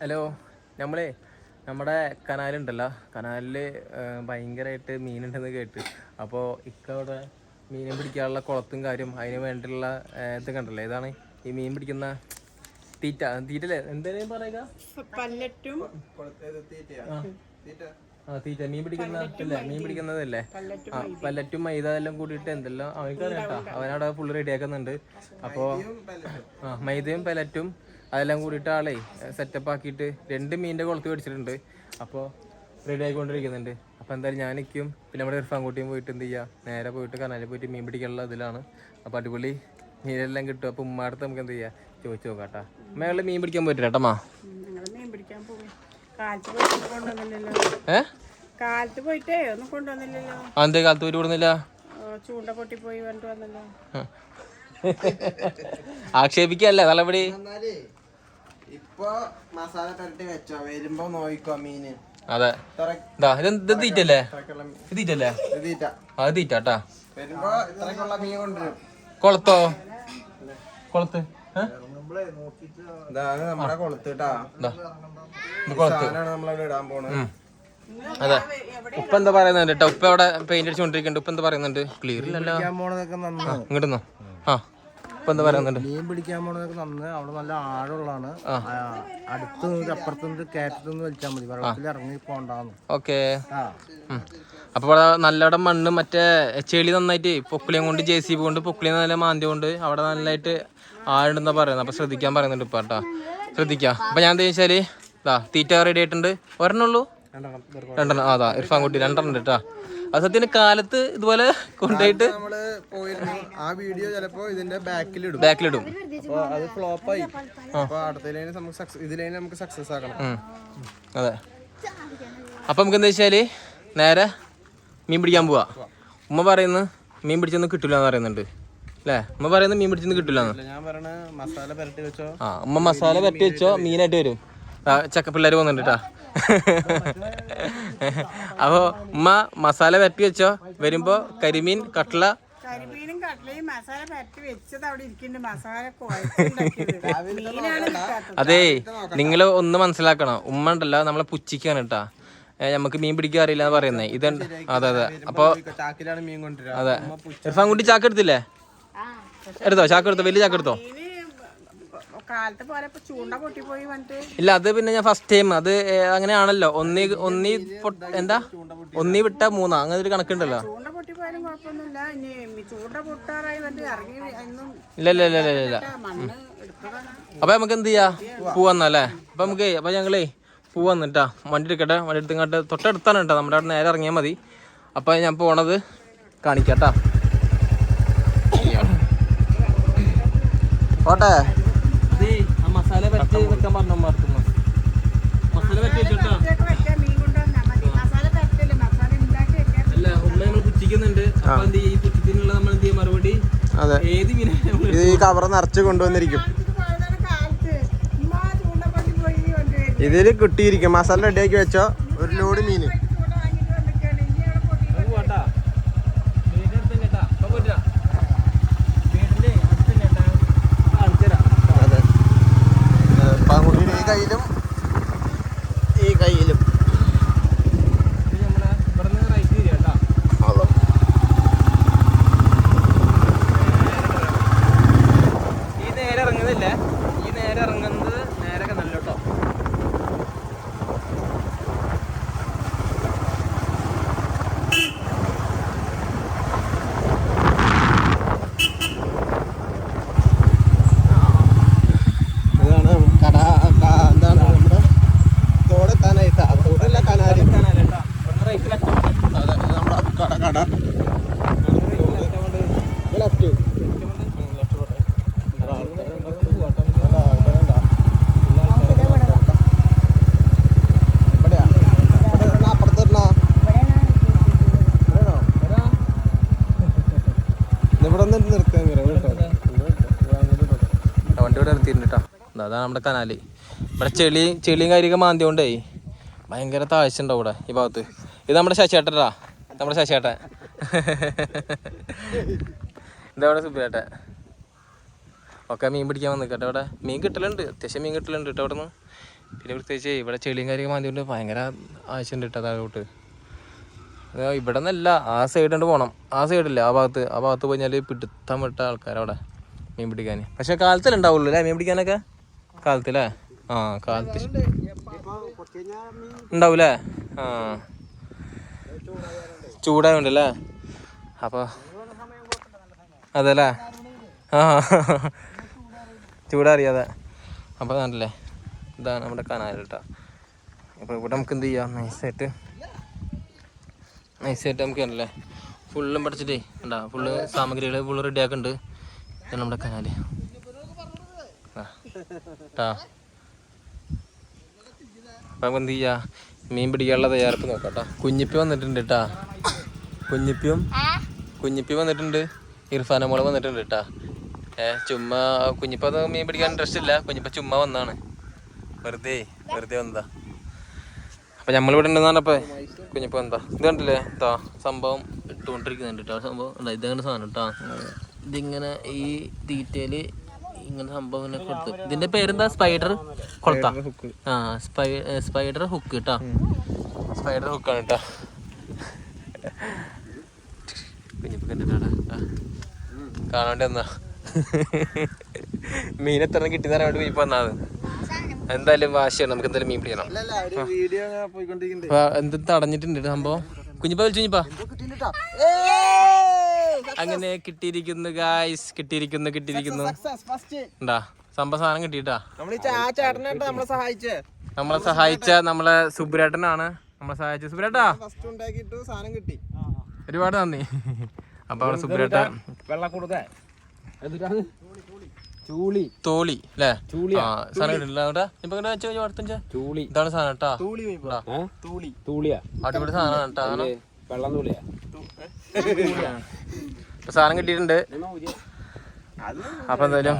Hello നമ്മളെ നമ്മുടെ കനാലുണ്ടല്ലോ. കനാലിൽ ഭയങ്കരമായിട്ട് മീനുണ്ടെന്ന് കേട്ട്. അപ്പോൾ ഇക്കവിടെ മീൻ മീനെ പിടിക്കാനുള്ള കുളത്തും കാര്യം അതിന് വേണ്ടിയുള്ള ഇത് കണ്ടല്ലോ. ഇതാണ് ഏതാണ് ഈ മീൻ പിടിക്കുന്ന തീറ്റ? തീറ്റല്ലേ? എന്തായാലും പറയുക? പല്ലറ്റും ആ തീറ്റ. മീൻ പിടിക്കുന്ന അല്ലേ മീൻ പിടിക്കുന്നതല്ലേ? ആ പല്ലറ്റും മൈദ എല്ലാം കൂടിയിട്ട് എന്തെല്ലാം? അവനക്കറിയാം കേട്ടോ. അവനവിടെ ഫുള്ള് റെഡിയാക്കുന്നുണ്ട് അപ്പോൾ ആ മൈദയും പലറ്റും അതെല്ലാം കൂടിയിട്ട് ആളെ സെറ്റപ്പ് ആക്കിയിട്ട് രണ്ട് മീനിന്റെ കുളത്ത് മേടിച്ചിട്ടുണ്ട്. അപ്പോൾ റെഡി ആയിക്കൊണ്ടിരിക്കുന്നുണ്ട്. അപ്പോൾ എന്തായാലും ഞാൻ ഞാനിക്കും പിന്നെ നമ്മുടെ ഇർഫാൻ കുട്ടിയും പോയിട്ട് എന്ത് ചെയ്യുക നേരെ പോയിട്ട് കനാലിൽ പോയിട്ട് മീൻ പിടിക്കാനുള്ള ഇതിലാണ്. അപ്പോൾ അടിപൊളി മീനെല്ലാം കിട്ടും. അപ്പോൾ ഉമ്മാടത്ത് നമുക്ക് എന്ത് ചെയ്യുക ചോദിച്ചു നോക്കാം കേട്ടോ മേളിൽ മീൻ പിടിക്കാൻ പോയിട്ട് കേട്ടമ്മ മീൻ പിടിക്കാൻ കാലത്ത് പോയിട്ട് പോയിട്ടേ ഒന്നും കൊണ്ടുവന്നില്ലല്ലോ. കാലത്ത് ഒരു വിടുന്നില്ല ചൂണ്ട പൊട്ടി പോയി പറഞ്ഞിട്ട് വന്നല്ലോ. ആക്ഷേപിക്കല്ലേ? തലപടി ഇപ്പൊ മസാല വെച്ചോ വരുമ്പോ നോയിക്കോ മീന്. അതെ. ഇത് തീറ്റല്ലേ തീറ്റല്ലേ തീറ്റ. കൊളത്തോ? കൊളത്ത്? ഇതാണ് നമ്മുടെ അതെ. ഉപ്പ എന്താ പറയുന്നുണ്ട് കേട്ടോ ഉപ്പ അവിടെ പെയിന്റ് അടിച്ചുകൊണ്ടിരിക്കുന്നുണ്ട്. ഉപ്പ എന്താ പറയുന്നുണ്ട്? ക്ലിയർ ഇല്ലല്ലോ. ഇങ്ങോട്ട് ആ. എന്താ പറയുന്നുണ്ട് മീൻ പിടിക്കാൻ പോണതൊക്കെ നന്ന് അവിടെ നല്ല ആഴമുള്ളതാണ്. അടുത്ത് അപ്പുറത്തു നിന്ന് കയറ്റത്ത് നിന്ന് വലിച്ചാൽ മതി. വെള്ളത്തിൽ ഇറങ്ങി പോണ്ടാന്ന്. ഓക്കെ. അപ്പൊ അവിടെ നല്ലവിടെ മണ്ണ് മറ്റേ ചെളി നന്നായിട്ട് പൊക്കിളിയും കൊണ്ട് ജെ സി ബി കൊണ്ട് പൊക്കുളി നല്ല മാന്തി കൊണ്ട് അവിടെ നല്ലതായിട്ട് ആഴുണ്ടെന്നാ പറയുന്നത്. അപ്പൊ ശ്രദ്ധിക്കാൻ പറയുന്നുണ്ട് ഇപ്പൊ കേട്ടോ. ശ്രദ്ധിക്കാം. അപ്പൊ ഞാൻ എന്താ വെച്ചാൽ ഇതാ തീറ്റ റെഡി ആയിട്ടുണ്ട്. ഒരെണ്ണുള്ളൂ രണ്ടെണ്ണം. അതാ ഇർഫാൻ കുട്ടി രണ്ടെണ്ണം കേട്ടോ. അത് സത്യത്തിന് കാലത്ത് ഇതുപോലെ കൊണ്ടുപോയിട്ട് നമ്മൾ പോയിരുന്നു. ആ വീഡിയോ ചിലപ്പോ ഇതിന്റെ ബാക്കിലിടും ബാക്കിലിടും അപ്പൊ അത് ഫ്ലോപ്പായി അപ്പൊ അടുത്തതിലേന് നമുക്ക് സക്സസ് ഇതിലേന് നമുക്ക് സക്സസ് ആക്കണം. അതെ. അപ്പൊ നമുക്ക് എന്താ വെച്ചാൽ നേരെ മീൻ പിടിക്കാൻ പോവാ. ഉമ്മ പറയുന്നു മീൻ പിടിച്ചൊന്നും കിട്ടില്ല എന്ന് പറയുന്നുണ്ട്. അല്ലേ ഉമ്മ പറയുന്നത് മീൻ പിടിച്ചൊന്നും കിട്ടില്ല ഞാൻ പറയണ മസാല പുരട്ടി വെച്ചോ? ആ ഉമ്മ മസാല പെരട്ടി വെച്ചോ മീനായിട്ട് വരും. ചക്ക പിള്ളേർ പോകുന്നുണ്ട് കേട്ടാ അപ്പോൾ ഉമ്മ മസാല പെരട്ടി വെച്ചോ വരുമ്പോ കരിമീൻ കട്ട്ള കരിമീനും കട്ട്ലയും മസാല പരട്ടി വെച്ചത് അവിടെ ഇരിക്കുന്നുണ്ട്. മസാല അതെ നിങ്ങൾ ഒന്ന് മനസ്സിലാക്കണം. ഉമ്മ ഉണ്ടല്ലോ നമ്മളെ പുച്ചിക്കാണ് കേട്ടാ നമുക്ക് മീൻ പിടിക്കാൻ അറിയില്ല എന്ന് പറയുന്നേ. ഇതുണ്ട് അതെ അതെ. അപ്പൊ ചാക്കിലാണ് മീൻ കൊണ്ടുവരിക. അതെ. ഇർഫാൻ കുട്ടി ചാക്ക് എടുത്തില്ലേ? എടുത്തോ? ചാക്ക് എടുത്തോ? വലിയ ചാക്ക് എടുത്തോ? മീന് കാലത്ത് പോലെ ഇപ്പൊ ചൂണ്ട പൊട്ടിപ്പോയി വന്നിട്ട്. ഇല്ല അത് പിന്നെ ഞാൻ ഫസ്റ്റ് ടൈം അത് അങ്ങനെയാണല്ലോ. ഒന്നി ഒന്നി എന്താ? ഒന്നി വിട്ട മൂന്നാ. അങ്ങനെ ഒരു കണക്കുണ്ടല്ലോ. കുഴപ്പമൊന്നുമില്ല. ഇനി പൊട്ടാറായി ഇറങ്ങി ഒന്നും ഇല്ല ഇല്ല ഇല്ല ഇല്ല ഇല്ല. മണ്ണ് എടുത്തതാണ്. അപ്പൊ നമുക്ക് എന്ത് ചെയ്യാ? പോവാന്നല്ലേ അപ്പൊ നമുക്ക് അപ്പൊ ഞങ്ങളേ പോവാന്ന് കേട്ടാ വണ്ടി എടുക്കട്ടെ? വണ്ടി എടുത്തിങ്ങോട്ട് തൊട്ടടുത്താണ് കേട്ടോ. നമ്മുടെ അവിടെ നേരെ ഇറങ്ങിയാൽ മതി. അപ്പൊ ഞാൻ പോണത് കാണിക്കാട്ടാ. ഓട്ടെ മസാല പറ്റി വെക്കാൻ പറഞ്ഞു അതെ. ഇത് ഈ കവർ നിറച്ച് കൊണ്ടുവന്നിരിക്കും. ഇതിൽ കിട്ടിയിരിക്കും. മസാല റെഡിയാക്കി വെച്ചോ. ഒരു ലോഡ് മീന് ചൂണ്ട വാങ്ങിട്ട് വന്നിട്ടാണ് ഇനി അവിടെ പൊട്ടി പോട്ടാ വീടിന്റെ അടുത്ത് തന്നെ കേട്ടാ അപ്പൊ പോരാ വീടിന്റെ അടുത്ത് തന്നെ കേട്ടാ കാണിച്ചുതരാം അതെ പാങ്കുട്ടിയുടെ ഈ കയ്യിലും ഈ കയ്യിലും ഇത് നമ്മളെ ഇവിടുന്ന് റൈറ്റ് തിരിയാ കേട്ടാ ഈ നേരെ ഇറങ്ങുന്നില്ലേ ഈ നേരെ ഇറങ്ങുന്നത് നേരെ കനല്ല കേട്ടോ ഇതാണ് കട ക- എന്താണ് നമ്മുടെ തോടെത്താനായിട്ടാ തോടല്ല കനാല് കനാല് കേട്ടാ ഇവിടുന്ന് റൈറ്റ് ലെഫ്റ്റ് അതെ ഇത് നമ്മുടെ കട കട ലെഫ്റ്റ് ഇവിടെ ഒന്ന് നിർത്താൻ കേട്ടോ ഇവിടെ നിർത്തിയിട്ടുണ്ട് കേട്ടോ അതാണ് നമ്മുടെ കനാല്. ഇവിടെ ചെളി ചെളിയും കാര്യമൊക്കെ മാന്തിയോണ്ടേ ഭയങ്കര താഴ്ച ഉണ്ടാവും ഇവിടെ ഈ ഭാഗത്ത്. ഇത് നമ്മുടെ ശശിയേട്ടാ നമ്മുടെ ശശിയേട്ടൻ. ഇതവിടെ സുബിയേട്ടൻ ഒക്കെ മീൻ പിടിക്കാൻ വന്നിക്കട്ടെ അവിടെ മീൻ കിട്ടലുണ്ട്. അത്യാവശ്യം മീൻ കിട്ടലുണ്ട് കേട്ടോ അവിടെ നിന്ന് പിന്നെ പ്രത്യേകിച്ച് ഇവിടെ ചെളിയും കാര്യമൊക്കെ മാന്തിയോണ്ട് ഭയങ്കര ആവശ്യമുണ്ട് കേട്ടോ താഴോട്ട്. ഇവിടെ നിന്നല്ല ആ സൈഡ് കൊണ്ട് പോകണം ആ സൈഡില്ല ആ ഭാഗത്ത്. ആ ഭാഗത്ത് പോയി കഴിഞ്ഞാൽ പിടുത്തം വിട്ട ആൾക്കാരവിടെ. മീൻ പിടിക്കാൻ. പക്ഷെ കാലത്തിൽ ഉണ്ടാവുള്ളൂ അല്ലേ? മീൻ പിടിക്കാനൊക്കെ? കാലത്തില്ലേ ആ കാലത്ത് ഉണ്ടാവൂലേ? ആ. ചൂടായോണ്ടല്ലേ? അപ്പോൾ അതല്ലേ? ആ. ചൂടറിയാതെ. അപ്പോൾ കണ്ടല്ലേ? ഇതാണ് നമ്മുടെ കനാൽ കേട്ടോ. അപ്പോൾ ഇവിടെ നമുക്ക് എന്ത് ചെയ്യാം? നൈസായിട്ട് നൈസായിട്ട് നമുക്ക് കണ്ടല്ലേ? ഫുള്ളും പഠിച്ചിട്ടേ ഉണ്ടാ ഫുള്ള് സാമഗ്രികൾ ഫുള്ള് റെഡി ആക്കുന്നുണ്ട് നമ്മുടെ കനാല്. അപ്പം എന്ത് ചെയ്യാ? മീൻ പിടിക്കാനുള്ള തയ്യാറെടുപ്പ് നോക്കാം കേട്ടോ കുഞ്ഞിപ്പി വന്നിട്ടുണ്ട് കേട്ടാ കുഞ്ഞിപ്പിയും കുഞ്ഞിപ്പി വന്നിട്ടുണ്ട്. ഇർഫാന മോൾ വന്നിട്ടുണ്ട് കേട്ടാ ഏ ചുമ്മാ കുഞ്ഞിപ്പ മീൻ പിടിക്കാൻ ഇൻട്രസ്റ്റ് ഇല്ല. കുഞ്ഞിപ്പ ചുമ്മാ വന്നാണ്. വെറുതെ വെറുതെ വന്നതാ. അപ്പൊ നമ്മളിവിടെ ഉണ്ടെന്ന് പറഞ്ഞപ്പോ കുഞ്ഞിപ്പ എന്താ ഇത് കണ്ടില്ലേ? എന്താ സംഭവം ഇട്ടുകൊണ്ടിരിക്കുന്നുണ്ട് കേട്ടോ സംഭവം ഇതങ്ങനെ സാധനം കേട്ടോ ഇതിങ്ങനെ ഈ തീറ്റയിൽ ഇങ്ങനെ സംഭവം ഇങ്ങനെ കൊടുത്ത്. ഇതിന്റെ പേരെന്താ? സ്പൈഡർ കൊളത്ത. ആ സ്പൈ സ്പൈഡർ ഹുക്ക് കേട്ടോ സ്പൈഡർ ഹുക്കാണ് കേട്ടോ കുഞ്ഞിപ്പ കാണാണ്ട് എന്നാ മീൻ എത്ര കിട്ടി തരാൻ വേണ്ടി കുഞ്ഞിപ്പ വന്നത്. എന്തായാലും വാശിയാണ്. നമുക്ക് എന്തായാലും മീൻ പിടിക്കണം. എന്ത് തടഞ്ഞിട്ടുണ്ട് സംഭവം. കുഞ്ഞിപ്പ വിളിച്ചു കുഞ്ഞിപ്പ? അങ്ങനെ കിട്ടിയിരിക്കുന്നു ഗായ്സ് കിട്ടിയിരിക്കുന്നു കിട്ടിയിരിക്കുന്നു. ഉണ്ടാ സംഭവ സാധനം ചേട്ടനായിട്ട് നമ്മളെ സഹായിച്ചേ. നമ്മളെ സഹായിച്ച നമ്മളെ സുബ്രേട്ടനാണ്. നമ്മളെ സഹായിച്ച സുബ്രേട്ടാ? കിട്ടി. ഒരുപാട് നന്ദി. അപ്പൊ അവിടെ സുബ്രേട്ട എന്നിട്ടാണ് ചൂളി. തോളി അല്ലേ ആ സാധനം കിട്ടില്ല ഇപ്പൊ അടുത്തഞ്ച് ചൂളി. ഇതാണ് സാധനം കേട്ടാ. തൂളിയാ അടിപൊളി സാധനം കേട്ടാ വെള്ളം തൂളിയാ. സാധനം കിട്ടിയിട്ടുണ്ട്. അപ്പൊ എന്തായാലും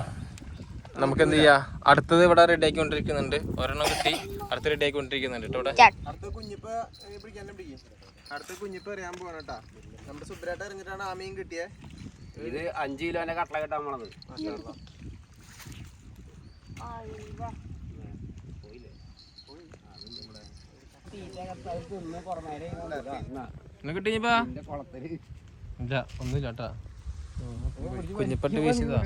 നമുക്ക് എന്ത് ചെയ്യാ? അടുത്തത് ഇവിടെ റെഡി ആക്കിക്കൊണ്ടിരിക്കുന്നുണ്ട് ഒരെണ്ണം കിട്ടി. അടുത്ത് റെഡി ആക്കിക്കൊണ്ടിരിക്കുന്നുണ്ട് കൊണ്ടിരിക്കുന്നുണ്ട് ഇവിടെ. അടുത്ത കുഞ്ഞിപ്പ പിടിക്കാൻ പിടിക്കും. അടുത്ത കുഞ്ഞിപ്പ എറിയാൻ പോവാണ് കേട്ടാ. നമ്മുടെ സുബ്രേട്ട ഇറങ്ങിട്ടാണ് ആ മീൻ കിട്ടിയേ. ഇത് അഞ്ച് കിലോന്റെ കട്ടള കിട്ടാൻ പോണത്. കിട്ടിയപ്പാ ഇല്ല ഒന്നുമില്ല കേട്ടാ. കുഞ്ഞിപ്പട്ട് വീശിയതാ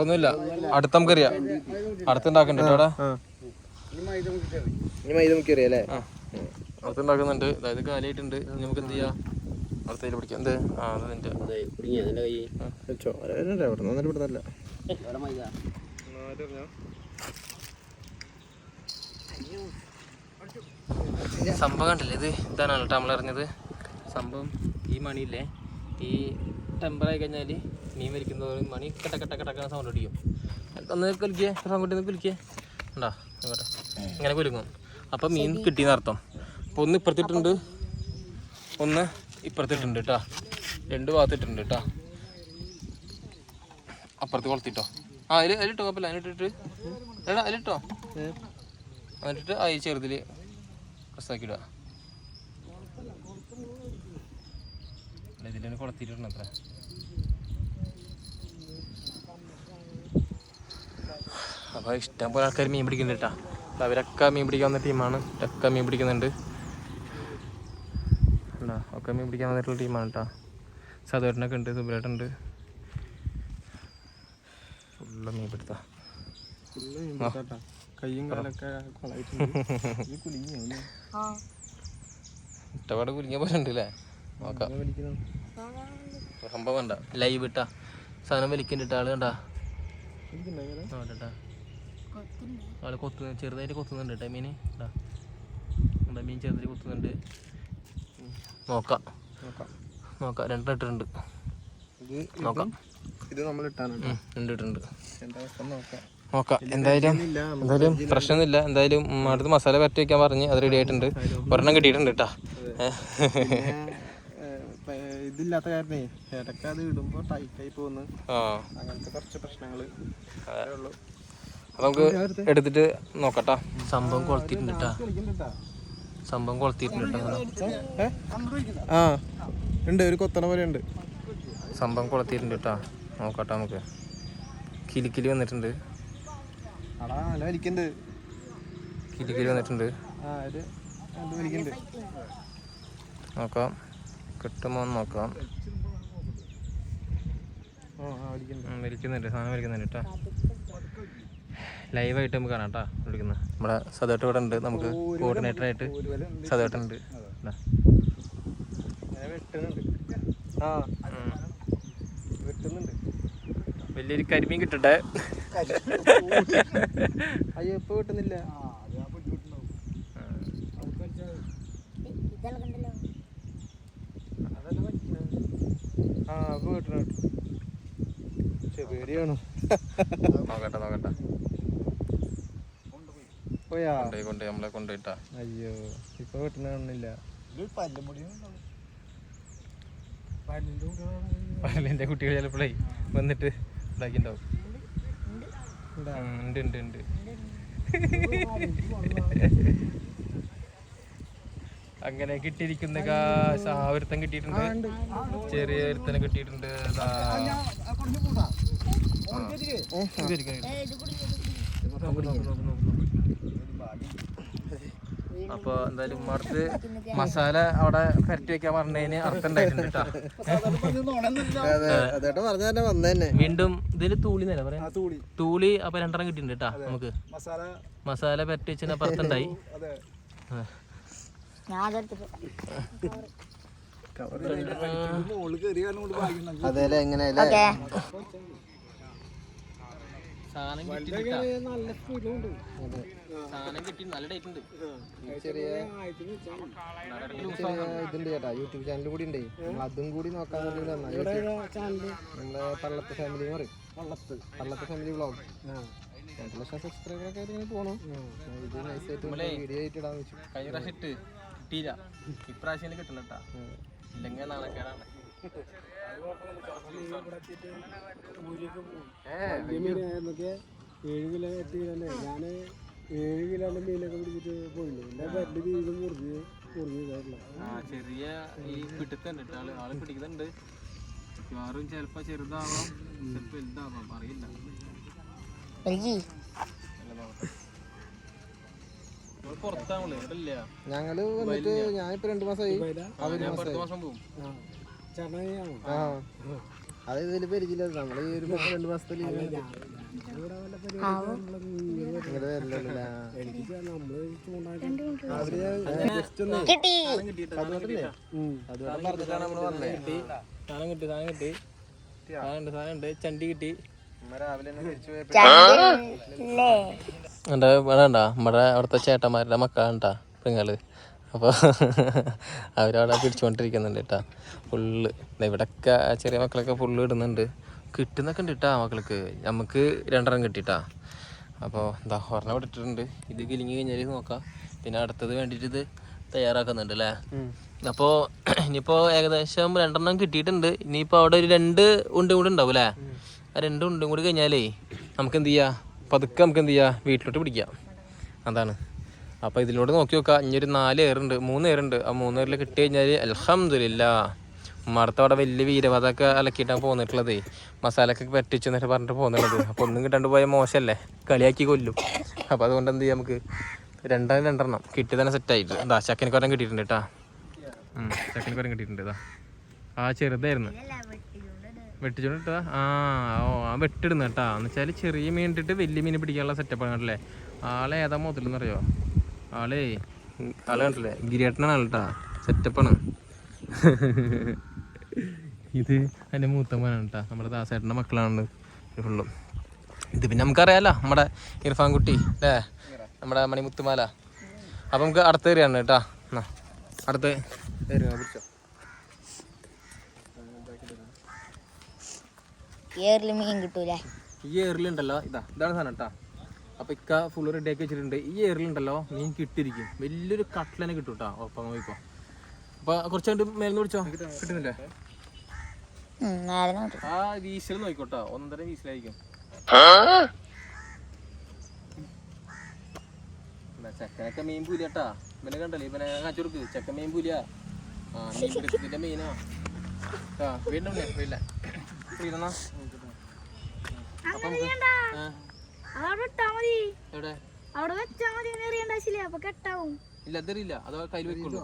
ഒന്നുമില്ല? അടുത്ത നമുക്കറിയാം അടുത്തുണ്ടാക്കണ്ട അവിടെ ആ. അടുത്തുണ്ടാക്കുന്നുണ്ട്. അതായത് കാലിയായിട്ടുണ്ട്. ഇനി നമുക്ക് എന്ത് ചെയ്യാം? അടുത്തതിൽ പിടിക്കാം. എന്ത്? ആ അതിന്റെ വെച്ചോ. ഇവിടെ നിന്നിട്ട് ഇവിടെ നല്ല സംഭവം കണ്ടില്ലേ? ഇത് ഇതാണ് കേട്ടോ നമ്മൾ അറിഞ്ഞത് സംഭവം ഈ മണിയില്ലേ? ഈ ടെമ്പർ ആയി കഴിഞ്ഞാൽ മീൻ വലിക്കുന്നതോറും മണി കട്ട കട്ട സൗണ്ട് അടിക്കും. ഒന്ന് കുലിക്കേ സംഘട്ടി ഒന്ന് കുലിക്കേ ഉണ്ടാ ഇങ്ങനെ കുലുങ്ങും. അപ്പം മീൻ കിട്ടിയെന്ന് അർത്ഥം. അപ്പോൾ ഒന്ന് ഇപ്പുറത്തിട്ടുണ്ട് ഒന്ന് ഇപ്പുറത്തിട്ടുണ്ട് കേട്ടോ രണ്ട് ഭാഗത്തിട്ടുണ്ട് കേട്ടോ അപ്പുറത്ത് കൊളത്തിട്ടോ. ആ അതിൽ അതിലിട്ടോ കുഴപ്പമില്ല. അതിലിട്ടിട്ട്. എടാ അതിലിട്ടോ. എന്നിട്ട് അത് ചെറുതിൽ പ്രസ്താക്കിടുക ഇതിലാണ് കൊളത്തിയിട്ടുണ്ട് അത്ര. അപ്പോൾ ഇഷ്ടം പോലെ ആൾക്കാർ മീൻ പിടിക്കുന്നുണ്ട് കേട്ടോ. അവരൊക്കെ മീൻ പിടിക്കാൻ വന്ന ടീമാണ്. ഒക്കെ മീൻ പിടിക്കുന്നുണ്ട്. ഉണ്ടോ ഒക്കെ മീൻ പിടിക്കാൻ വന്നിട്ടുള്ള ടീമാണ് കേട്ടോ. സദോരനൊക്കെ ഉണ്ട് സുബ്രേട്ടുണ്ട് ഫുള്ള് മീൻ പിടുത്ത. കയ്യും കാലൊക്കെ കൊളായിട്ടുണ്ട് കുലുങ്ങിയ കുലുങ്ങിയോ ഇഷ്ടപാട് പോലെ ഉണ്ട് അല്ലേ നോക്കാം സംഭവം കണ്ട. ലൈവ് ഇട്ടാ. സാധനം വലിക്കുന്നുണ്ട് ആൾ കണ്ടാ? ആൾ കൊത്തു ചെറുതായിട്ട് കൊത്തുന്നുണ്ട് കേട്ടോ മീന്. കണ്ടാ മീൻ ചെറുതായിട്ട് കൊത്തുന്നുണ്ട്. നോക്കാം. നോക്കാം. രണ്ടെണ്ണം ഇട്ടിട്ടുണ്ട്. ഇത് നോക്കാം. ഇത് നമ്മൾ ഇട്ടാണ് രണ്ടിട്ടുണ്ട് എന്താ നോക്കാം. നോക്കാം. എന്തായാലും എന്തായാലും പ്രശ്നമൊന്നുമില്ല. എന്തായാലും അടുത്ത് മസാല പരട്ടി വെക്കാൻ പറഞ്ഞ് അത് റെഡി ആയിട്ടുണ്ട്. ഒരെണ്ണം കിട്ടിയിട്ടുണ്ട് കേട്ടാ. ഇതില്ലാത്ത കാരണേ ഇടയ്ക്ക് അത് ഇടുമ്പോ ടൈറ്റായി പോകുന്നു. അങ്ങനത്തെ കുറച്ച് പ്രശ്നങ്ങൾ. നമുക്ക് എടുത്തിട്ട് നോക്കട്ടാ സംഭവം കൊളുത്തിട്ടുണ്ട് കേട്ടാ സംഭവം കൊളുത്തിട്ടുണ്ട് ആ. ഉണ്ട് ഒരു കൊത്തണ പോലെ ഉണ്ട്. സംഭവം കൊളുത്തിട്ടുണ്ട് കേട്ടാ നോക്കട്ടെ നമുക്ക്. കിലിക്കിലി വന്നിട്ടുണ്ട്. കിലിക്കിലി വന്നിട്ടുണ്ട്. നോക്കാം. കിട്ടുമോ എന്ന് നോക്കാം. വലിക്കുന്നുണ്ട്. സാധനം വലിക്കുന്നുണ്ട് കേട്ടോ. ലൈവായിട്ട് നമുക്ക് കാണാം കേട്ടോ വിളിക്കുന്നത്. നമ്മുടെ സദേട്ട് ഇവിടെ ഉണ്ട്. നമുക്ക് കോർഡിനേറ്റർ ആയിട്ട് സദേട്ട് ഉണ്ട്. ഇതാ. വെട്ടുന്നുണ്ട്. ആ. വെട്ടുന്നുണ്ട്. വലിയൊരു കരിമീൻ കിട്ടട്ടെ? അയ്യോ ഇപ്പൊ കിട്ടുന്നില്ല. ആ ഇപ്പൊ വെട്ടണ പക്ഷെ പേടിയാണ്. നോക്കട്ടെ നോക്കട്ടെ. പോയാ? കൊണ്ടുപോയി കൊണ്ടുപോയി നമ്മളെ കൊണ്ടുപോയിട്ടാ. അയ്യോ ഇപ്പൊ കാണുന്നില്ല എന്റെ കുട്ടികൾ ചിലപ്പോഴേ വന്നിട്ട് ഇതാക്കിണ്ടാവും ഉണ്ട് ഉണ്ട് ഉണ്ട് അങ്ങനെ കിട്ടിയിരിക്കുന്ന കാശ് ആ ഒരുത്തൻ കിട്ടിയിട്ടുണ്ട്. ചെറിയ ഒരുത്തനെ കിട്ടിയിട്ടുണ്ട്. നോക്ക്, അപ്പൊ എന്തായാലും ഉമ്മടുത്ത് മസാല അവിടെ പരട്ടി വെക്കാൻ പറഞ്ഞതിന് അർത്ഥം ഉണ്ടായിട്ടുണ്ട് കേട്ടോ. അതേട്ടാ പറഞ്ഞ തന്നെ വന്ന തന്നെ. വീണ്ടും ഇതിൽ തൂളി എന്നല്ല പറയാ തൂളി. തൂളി അപ്പൊ രണ്ടെണ്ണം കിട്ടിയിട്ടുണ്ട് കേട്ടാ നമുക്ക്. മസാല. മസാല പരട്ടി വെച്ചതിന് അപ്പുറത്തുണ്ടായി അതെ. ആ. സാധനം കിട്ടി. നല്ല ഡേറ്റ് ഉണ്ട്. ചെറിയ ഇതുണ്ട് ചേട്ടാ യൂട്യൂബ് ചാനൽ കൂടി ഉണ്ട്. അതും കൂടി നോക്കാൻ വേണ്ടി പള്ളത്ത് ഫാമിലി എന്ന് പറയും. പള്ളത്ത്. പള്ളത്ത് ഫാമിലി വ്ളോഗ് രണ്ട് ലക്ഷം സബ്സ്ക്രൈബർ ഒക്കെ ആയിട്ട് ഇത് നൈസായിട്ട് വീഡിയോ ആയിട്ട് ഇടാന്ന് വെച്ചു. കഴിഞ്ഞ പ്രാവശ്യം ഇട്ട് കിട്ടിയില്ല. ഇപ്രാവശ്യം കിട്ടില്ല കേട്ടാ. ഇല്ലെങ്കിൽ നാണക്കേടാണ്. ഏഴ് കിലോ എട്ട് കിലോ ഞാൻ ഏഴ് കിലോന്റെ മീനൊക്കെ പിടിച്ചിട്ട് പോയില്ലേ? എന്റെ പല്ല് വീണ്ടും മുറിഞ്ഞ് മുറിഞ്ഞതായിട്ടില്ല ആ ചെറിയ ഈ പിടുത്തുണ്ട് കേട്ടോ. ആൾ ആൾ പിടിക്കുന്നുണ്ട്. മിക്കവാറും ചിലപ്പോ ചെറുതാവാം ചിലപ്പോ വലുതാവാം. അറിയില്ല. നമ്മൾ പുറത്താവുള്ളൂ ഇവിടെ ഇല്ല. ഞങ്ങൾ വന്നിട്ട് ഞാനിപ്പോ രണ്ടു മാസമായി അവർ മാസം പോകും അത് ഇതിൽ പരിചയമില്ല നമ്മൾ ഈ ഒരു മാസം രണ്ടു മാസത്തെ ലീവ് കിട്ടി. സാധനം കിട്ടി സാധനം കിട്ടി സാധനം ഉണ്ട് സാധനം ഉണ്ട്. ചണ്ടി കിട്ടി. വേണ്ട നമ്മുടെ അവിടുത്തെ ചേട്ടന്മാരുടെ മക്കളാണ്ടാ പെങ്ങൾ? അപ്പോൾ അവരവിടെ പിടിച്ചുകൊണ്ടിരിക്കുന്നുണ്ട് കേട്ടാ ഫുള്ള്. ഇവിടെയൊക്കെ ചെറിയ മക്കളൊക്കെ ഫുള്ള് ഇടുന്നുണ്ട്. കിട്ടുന്നൊക്കെ ഉണ്ട് കേട്ടാ മക്കൾക്ക്. നമുക്ക് രണ്ടെണ്ണം കിട്ടിട്ടാ അപ്പോൾ എന്താ ഒരെണ്ണം വിട്ടിട്ടുണ്ട് ഇട്ടിട്ടുണ്ട്. ഇത് കിലിങ്ങി കഴിഞ്ഞാൽ നോക്കാം. പിന്നെ അടുത്തത് വേണ്ടിയിട്ട് ഇത് തയ്യാറാക്കുന്നുണ്ട് അല്ലേ അപ്പോൾ ഇനിയിപ്പോൾ ഏകദേശം രണ്ടെണ്ണം കിട്ടിയിട്ടുണ്ട്. ഇനിയിപ്പോൾ അവിടെ ഒരു രണ്ട് ഉണ്ടും കൂടി ഉണ്ടാവും അല്ലേ ആ രണ്ട് ഉണ്ടും കൂടി കഴിഞ്ഞാലേ നമുക്ക് എന്ത് ചെയ്യാം? പതുക്കെ നമുക്ക് എന്ത് ചെയ്യാം? വീട്ടിലോട്ട് പിടിക്കാം. അതാണ്. അപ്പോൾ ഇതിലൂടെ നോക്കി നോക്കുക ഇനി ഒരു നാല് ഏറുണ്ട് മൂന്ന് ഏറുണ്ട്. ആ മൂന്ന് ഏറിൽ കിട്ടി കഴിഞ്ഞാൽ അലഹമില്ല മറത്തവിടെ വലിയ വീരവാദമൊക്കെ അലക്കിയിട്ടാണ് പോന്നിട്ടുള്ളത്. മസാലയൊക്കെ പറ്റിച്ചു എന്നിട്ട് പറഞ്ഞിട്ട് പോകുന്നുള്ളത് അപ്പോൾ ഒന്നും കിട്ടാണ്ട് പോയാൽ മോശമല്ലേ? കളിയാക്കി കൊല്ലും. അപ്പോൾ അതുകൊണ്ട് എന്ത് ചെയ്യാം നമുക്ക്? രണ്ടെണ്ണം രണ്ടെണ്ണം. കിട്ടി തന്നെ സെറ്റായിട്ട് എന്താ കുറേ കിട്ടിയിട്ടുണ്ട് കേട്ടാ ചക്കനക്കൊരം കിട്ടിയിട്ടുണ്ട് ഇതാ ആ ചെറുതായിരുന്നു. വെട്ടിച്ചോണ്ടിട്ടാ ആ ഓ ആ വെട്ടിടുന്ന കേട്ടാ എന്ന് ചെറിയ മീൻ ഇട്ടിട്ട് വലിയ മീൻ പിടിക്കാനുള്ള സെറ്റപ്പാണ് കേട്ടല്ലേ ആളെ ഏതാ മുതലെന്ന് അറിയോ? ആളേ ആളെ കണ്ടില്ലേ? ഗിരിയേട്ടനാണ് കേട്ടാ സെറ്റപ്പാണ് ഇത് എന്റെ മൂത്തമ്മനാണ് കേട്ടോ നമ്മുടെ ദാസേട്ടന്റെ മക്കളാണ് ഫുള്ളും. ഇത് പിന്നെ നമുക്കറിയാലോ നമ്മുടെ ഇർഫാൻ കുട്ടി അല്ലേ നമ്മുടെ മണിമുത്തുമാല. അപ്പം നമുക്ക് അടുത്ത കയറിയാണ് കേട്ടോ എന്നാ അടുത്ത ഏറിൽ മീൻ കിട്ടൂലേ? ഈ ഏറിലുണ്ടല്ലോ. ഇതാ ഇതാണ് സാധനം കേട്ടാ അപ്പൊ ഇക്ക ഫുള്ള് റെഡി ആക്കി വെച്ചിട്ടുണ്ട്. ഈ ഏറിലുണ്ടല്ലോ മീൻ കിട്ടിയിരിക്കും. വലിയൊരു കട്ട്ലനെ കിട്ടും കേട്ടോ ഒപ്പം നോക്കിക്കോ അപ്പൊ കുറച്ച് കണ്ട് മേലെ പിടിച്ചോ? കിട്ടുന്നില്ലേ? ആ വീശൽ നോക്കിക്കോട്ടോ. ഒന്നര വീശലായിരിക്കും. ചെക്കനൊക്കെ മീൻ പൂലിയാട്ടാ. ഇവനെ കണ്ടല്ലേ? ഇവനെ കാണിച്ചു കൊടുക്ക്. ചെക്കൻ മീൻ പൂലിയാ. ആ മീൻ പിടിച്ചതിന്റെ മീനാ. ആ വീണ്ടും വീട്ടിലെ ഇരുന്നാ ആ, അതവിടെ ഇട്ടാ മതി. എവിടെ? അവിടെ വെച്ചാ മതി എറിയണ്ട ആവശ്യമില്ല. അപ്പൊ കെട്ടാവും. ഇല്ല അതറിയില്ല അത് കയ്യിൽ വെക്കുള്ളൂ.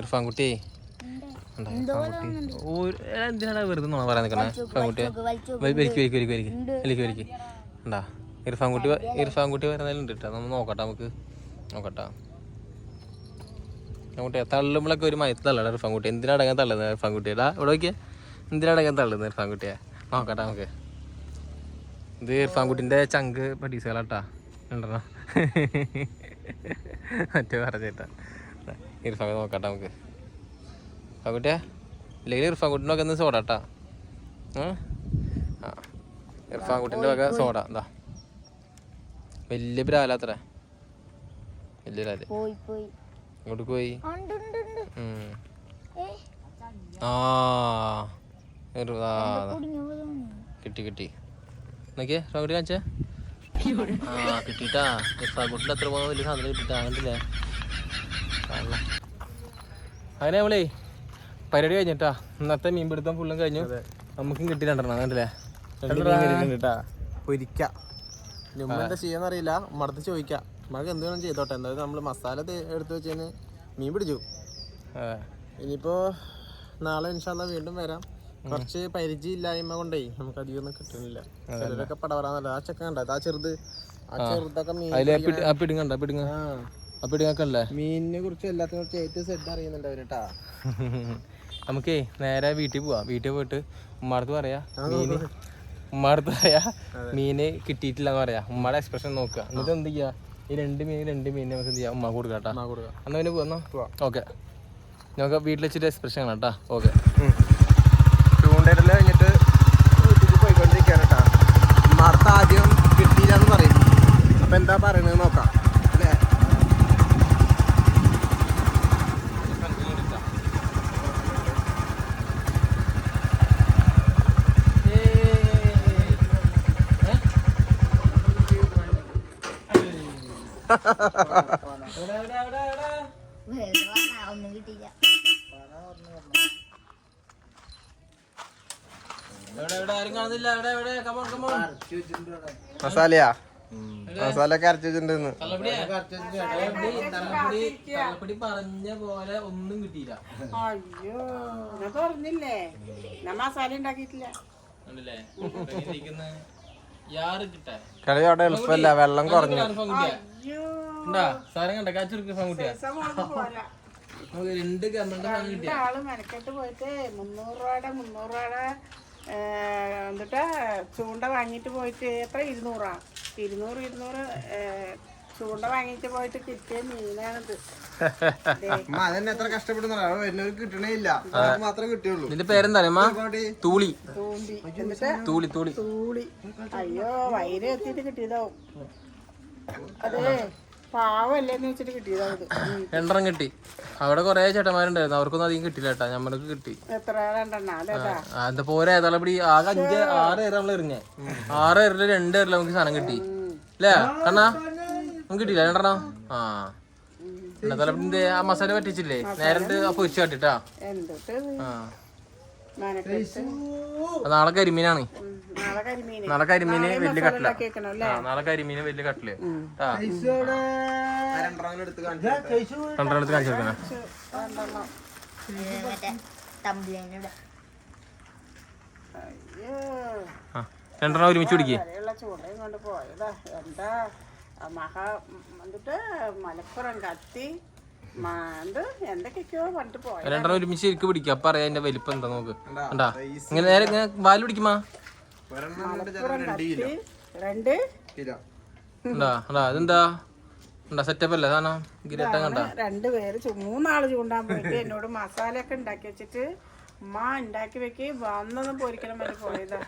ഇർഫാൻ കുട്ടി? എന്താ ഇർഫാൻ കുട്ടി? ഓ എടാ, എന്തിനാടാ വെറുതെ നോണ പറയാൻ നിൽക്കണേ ഇർഫാൻ കുട്ടിയെ? വലിക്ക് വലിക്ക് വലിക്ക് വലിക്ക്. വലിക്ക് വലിക്ക്. എന്താ? ഇർഫാൻ കുട്ടി ഇർഫാൻ കുട്ടി വരുന്നതിലുണ്ട് കേട്ടോ. നമ്മൾ നോക്കട്ടെ നമുക്ക്. നോക്കട്ടെ. നോക്കട്ടെ തള്ളുമ്പോഴൊക്കെ ഒരു മയത്ത് തള്ളാണ് ഇർഫാൻ കുട്ടി എന്തിനടങ്ങാൻ തള്ളുന്നത്? ഇർഫാൻ കുട്ടിയടാ ഇവിടെ നോക്കിയേ. എന്തിനടങ്ങാൻ തള്ളുന്നത് ഇർഫാൻ കുട്ടിയെ നോക്കട്ടെ നമുക്ക്. ഇത് ഇർഫാൻ കുട്ടിന്റെ ചങ്ക് പടീസുകളാട്ടാ. മറ്റേ പറഞ്ഞിട്ടാ. ഇർഫാൻ നോക്കട്ടെ നമുക്ക്. ഇർഫാൻ കുട്ടിയാ ഇല്ലെങ്കിൽ ഇർഫാൻ വക സോഡ കേട്ടാ ആ ഇർഫാൻ കുട്ടിന്റെ വക സോഡ എന്താ വലിയ ബ്രാലാത്രേ വലിയ പോയി പോയി. ഇങ്ങോട്ട് പോയി. ആ കിട്ടി കിട്ടി. നോക്കിയേ റൗണ്ട് കാണിച്ചേ. ആ കിട്ടിട്ടാ ഫാഗുട്ടിൽ അത്ര പോകുന്ന വലിയ സാധനം കിട്ടിട്ടാ അങ്ങനല്ലേ അങ്ങനെ നമ്മളേ പരിപാടി കഴിഞ്ഞിട്ടാ. ഇന്നത്തെ മീൻപിടുത്തം ഫുള്ളും കഴിഞ്ഞു. നമുക്കും കിട്ടി രണ്ടെണ്ണം കണ്ടില്ലേ? പൊരിക്ക. എന്താ ചെയ്യാന്നറിയില്ല മടത്ത് ചോദിക്കാം. ഉമ്മക്ക് എന്ത് വേണം ചെയ്തോട്ടെ. എന്തായാലും നമ്മൾ മസാല എടുത്തു വെച്ചതിന് മീൻ പിടിച്ചു. ഇനിയിപ്പോ നാളെ ഇൻഷാല്ല വീണ്ടും വരാം. കുറച്ച് പരിചയം ഇല്ലായ്മ കൊണ്ടേ നമുക്ക് അധികം ഒന്നും കിട്ടുന്നില്ല. ചിലരൊക്കെ പടവറാന്നല്ല ആ ചെക്കൻ കണ്ടത് ആ ചെറുത്. ആ ചെറുതൊക്കെ മീൻ മീനിനെ കുറിച്ച് എല്ലാത്തിനെ കുറിച്ച് ഏറ്റവും സെഡ് അറിയുന്നുണ്ട് അവർ നമുക്കേ നേരെ വീട്ടിൽ പോവാം. വീട്ടിൽ പോയിട്ട് ഉമ്മാടത്ത് പറയാ മീന് ഉമ്മാടത്ത് പറയാ മീന് കിട്ടിയിട്ടില്ല എന്ന് പറയാ. ഉമ്മാടെ എക്സ്പ്രഷൻ നോക്കുക. എന്നിട്ട് എന്ത് ചെയ്യാ? ഈ രണ്ട് മീൻ രണ്ട് മീൻ നമുക്ക് എന്ത് ചെയ്യാം? ഉമ്മ കൊടുക്കാം കൊടുക്കാം. അന്ന് പിന്നെ പോന്നോ ഓക്കെ. നമുക്ക് വീട്ടിൽ വെച്ചിട്ട് എക്സ്പ്രഷൻ കാണാം കേട്ടോ. ഓക്കെ. ചൂണ്ടയിടൽ കഴിഞ്ഞിട്ട് വീട്ടിൽ പോയിക്കൊണ്ടിരിക്കുകയാണ് കേട്ടോ. ആദ്യം കിട്ടിയില്ല എന്ന് പറയും. അപ്പൊ എന്താ പറയുന്നത് നോക്കാം അല്ലേ വെറുതെ പറഞ്ഞാ ഒന്നും കിട്ടിയില്ല മസാലയാ? മസാല തള്ളപ്പടി പറഞ്ഞ പോലെ ഒന്നും കിട്ടിയില്ല അയ്യോ പറഞ്ഞില്ലേ ഞാൻ മസാല ഉണ്ടാക്കിയിട്ടില്ല കണ്ടില്ലേ യാറ് കളി അവിടെ എളുപ്പമല്ല വെള്ളം കുറഞ്ഞു. സാധനം കണ്ട? പോരാ നമുക്ക് രണ്ട് കിട്ടിയ. ആൾ മെനക്കെട്ട് പോയിട്ട് മുന്നൂറ് രൂപയുടെ മുന്നൂറ് രൂപയുടെ എന്നിട്ട് ചൂണ്ട വാങ്ങിട്ട് പോയിട്ട് എത്ര? ഇരുന്നൂറാ. ഇരുന്നൂറ് ഇരുന്നൂറ് ചൂണ്ട വാങ്ങിയിട്ട് പോയിട്ട് കിട്ടിയ മീനാണിത്. ദേ, അതന്നെ എത്ര കഷ്ടപ്പെടുന്ന വരുന്നവർക്ക് കിട്ടണേ ഇല്ല അവർക്ക് മാത്രമേ കിട്ടിയുള്ളൂ. നിന്റെ പേരെന്താ തൂളി. തൂളി തൂളി. തൂളി. അയ്യോ വൈര എത്തിയിട്ട് കിട്ടിയതാവും. അതെ പാവല്ലേന്ന് വെച്ചിട്ട് കിട്ടിയതാവും. രണ്ടെണ്ണം കിട്ടി. അവിടെ കൊറേ ചേട്ടന്മാരുണ്ടായിരുന്നു. അവർക്കൊന്നും അധികം കിട്ടില്ല കേട്ടാ. നമ്മൾക്ക് കിട്ടി. എന്താ പോരാ. ഏതാളപ്പടി ആകെ അഞ്ച് ആറ് ഏറെ നമ്മൾ എറിഞ്ഞേ ആറ് ഏറിൽ രണ്ട് ഏറിൽ നമുക്ക് സാധനം കിട്ടി. അല്ലേ കണ്ണാ. കിട്ടിയില്ല രണ്ടെണ്ണം? ആ. മസാല പറ്റിച്ചില്ലേ? നേരത്തെ ആ പൊരിച്ചു കാട്ടിട്ടാ? നാളെ കരിമീനാണ്. നാളെ കരിമീന്. വലിയ കട്ടില. നാളെ കരിമീന് വലിയ കട്ടിൽ. രണ്ടെണ്ണം എടുത്ത് കാണിച്ചു കൊടുക്കണേ. രണ്ടെണ്ണം. ഒരുമിച്ച് പിടിക്കേ മഹാ എന്നിട്ട് മലപ്പുറം കത്തി രണ്ടെണ്ണം ഒരുമിച്ച് ശരിക്കും പിടിക്കുക അപ്പൊ അറിയാം അതിന്റെ വലിപ്പം എന്താ നോക്ക്. കണ്ടാ ഇങ്ങനെ നേരെ ഇങ്ങനെ വാൽ പിടിക്കുമാ? അതെന്താ സെറ്റപ്പ് അല്ലേ സാധനം? ഗിരട്ടം കണ്ട. രണ്ട് പേര് ചു- മൂന്നാൾ ചൂണ്ടാൻ പോയിട്ട് എന്നോട് മസാല ഒക്കെ ഉണ്ടാക്കി വെച്ചിട്ട് ഉമ്മ ഉണ്ടാക്കി വെക്ക് വന്നൊന്നും പൊരിക്കണം വരെ പോയതാ.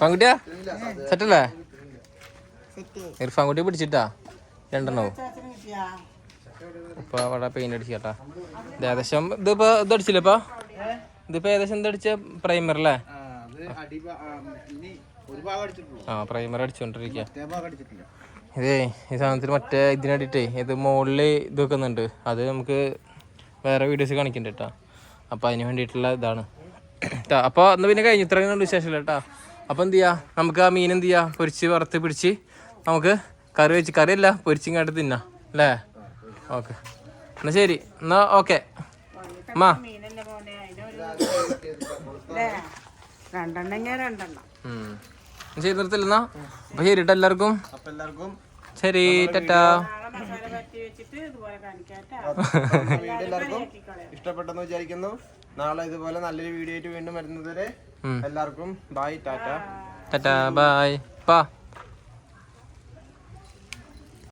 പങ്കുട്ടിയാ? സെറ്റല്ലേ സെറ്റ് ഇർഫാൻ കുട്ടി പിടിച്ചിട്ടാ? രണ്ടെണ്ണവും ഇപ്പൊ അവിടെ പെയിന്റ് അടിച്ചാട്ടാ ഇത് ഏകദേശം ഇതിപ്പോ ഇത് അടിച്ചില്ലപ്പാ ഇതിപ്പോ ഏകദേശം ഇതടിച്ച അടിച്ച പ്രൈമർ അല്ലേ അത് അടി ഇനി ഒരു ഭാഗം അടിച്ചിട്ടുള്ളൂ. ആ പ്രൈമർ അടിച്ചോണ്ടിരിക്കുക മറ്റേ ഭാഗം അടിച്ചിട്ടില്ല. ഇതേ ഈ സാധനത്തിന് മറ്റേ ഇതിന് വേണ്ടിയിട്ടേ ഇത് മുകളിൽ ഇത് വെക്കുന്നുണ്ട്. അത് നമുക്ക് വേറെ വീഡിയോസ് കാണിക്കണ്ട കേട്ടോ അപ്പോൾ അതിന് വേണ്ടിയിട്ടുള്ള ഇതാണ്. അപ്പൊ അപ്പോൾ അന്ന് പിന്നെ കഴിഞ്ഞു. ഇത്രയും വിശേഷമില്ല കേട്ടോ അപ്പോൾ എന്ത് ചെയ്യാ? നമുക്ക് ആ മീൻ എന്ത് ചെയ്യാ? പൊരിച്ച് വറുത്ത് പിടിച്ച് നമുക്ക് കറി വെച്ച് കറിയല്ല പൊരിച്ചിങ്ങാട്ട് തിന്നാം. അല്ലേ? ഓക്കെ. എന്നാ ശരി. എന്നാ ഓക്കെ. അമ്മാ. ശരി മോനെ എന്നാ. അപ്പൊ. ശരി ഇട്ട എല്ലാവർക്കും ശരി ടാറ്റാ. എല്ലാവർക്കും ഇഷ്ടപ്പെട്ടെന്ന് വിചാരിക്കുന്നു. നാളെ ഇതുപോലെ നല്ലൊരു വീഡിയോ ആയിട്ട് വീണ്ടും വരുന്നതുവരെ എല്ലാവർക്കും ബൈ ടാറ്റ. ടാറ്റ ബൈ. പാ.